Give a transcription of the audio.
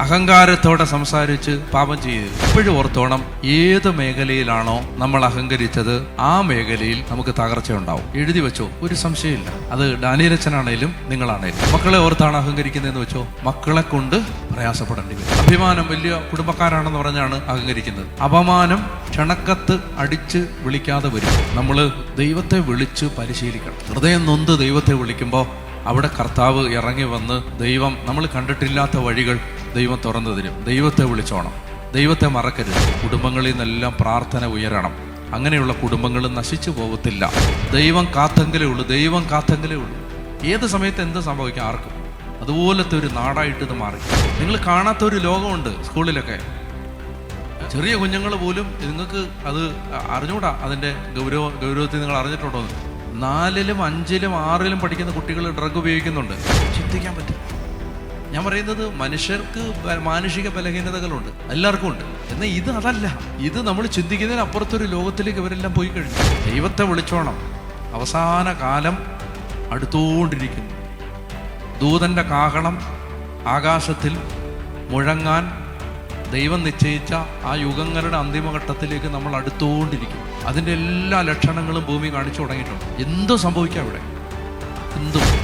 അഹങ്കാരത്തോടെ സംസാരിച്ച് പാപം ചെയ്യരുത്. എപ്പോഴും ഓർത്തോണം ഏത് മേഖലയിലാണോ നമ്മൾ അഹങ്കരിച്ചത് ആ മേഖലയിൽ നമുക്ക് തകർച്ച ഉണ്ടാവും. എഴുതി വെച്ചോ ഒരു സംശയമില്ല. അത് ഡാനിയലച്ചനാണേലും നിങ്ങളാണേലും. മക്കളെ ഓർത്താണ് അഹങ്കരിക്കുന്നതെന്ന് വെച്ചോ മക്കളെ കൊണ്ട് പ്രയാസപ്പെടേണ്ടി വരും. അഭിമാനം വലിയ കുടുംബക്കാരാണെന്ന് പറഞ്ഞാണ് അഹങ്കരിക്കുന്നത്. അപമാനം ക്ഷണക്കത്ത് അടിച്ച് വിളിക്കാതെ വരും. നമ്മൾ ദൈവത്തെ വിളിച്ച് പരിശീലിക്കണം. ഹൃദയം നൊന്ത് ദൈവത്തെ വിളിക്കുമ്പോൾ അവിടെ കർത്താവ് ഇറങ്ങി വന്ന് ദൈവം നമ്മൾ കണ്ടിട്ടില്ലാത്ത വഴികൾ ദൈവം തുറന്നു തരും. ദൈവത്തെ വിളിച്ചോണം. ദൈവത്തെ മറക്കരുത്. കുടുംബങ്ങളിൽ നിന്നെല്ലാം പ്രാർത്ഥന ഉയരണം. അങ്ങനെയുള്ള കുടുംബങ്ങൾ നശിച്ചു പോകത്തില്ല ദൈവം കാത്തെങ്കിലേ ഉള്ളൂ. ദൈവം കാത്തെങ്കിലേ ഉള്ളൂ. ഏത് സമയത്ത് എന്ത് സംഭവിക്കും? ആർക്കും. അതുപോലത്തെ ഒരു നാടായിട്ട് ഇത് മാറി. നിങ്ങൾ കാണാത്ത ഒരു ലോകമുണ്ട് സ്കൂളിലൊക്കെ. ചെറിയ കുഞ്ഞുങ്ങൾ പോലും നിങ്ങൾക്ക് അത് അറിഞ്ഞൂടാ? അതിന്റെ ഗൗരവ ഗൗരവത്തിൽ നിങ്ങൾ അറിഞ്ഞിട്ടുണ്ടോ? നാലിലും അഞ്ചിലും ആറിലും പഠിക്കുന്ന കുട്ടികൾ ഡ്രഗ് ഉപയോഗിക്കുന്നുണ്ട്. ചിന്തിക്കാൻ പറ്റും ഞാൻ പറയുന്നത് മനുഷ്യർക്ക് മാനുഷിക ബലഹീനതകളുണ്ട്. എല്ലാവർക്കും ഉണ്ട്. എന്നാൽ ഇത് അതല്ല. ഇത് നമ്മൾ ചിന്തിക്കുന്നതിന് അപ്പുറത്തൊരു ലോകത്തിലേക്ക് ഇവരെല്ലാം പോയി കഴിഞ്ഞു. ദൈവത്തെ വിളിച്ചോണം. അവസാന കാലം അടുത്തുകൊണ്ടിരിക്കുന്നു. ദൂതന്റെ കാഹളം ആകാശത്തിൽ മുഴങ്ങാൻ ദൈവം നിശ്ചയിച്ച ആ യുഗങ്ങളുടെ അന്തിമഘട്ടത്തിലേക്ക് നമ്മൾ അടുത്തുകൊണ്ടിരിക്കും. അതിന്റെ എല്ലാ ലക്ഷണങ്ങളും ഭൂമി കാണിച്ചു തുടങ്ങിയിട്ടുണ്ട്. എന്തും സംഭവിക്കാം ഇവിടെ. എന്തും.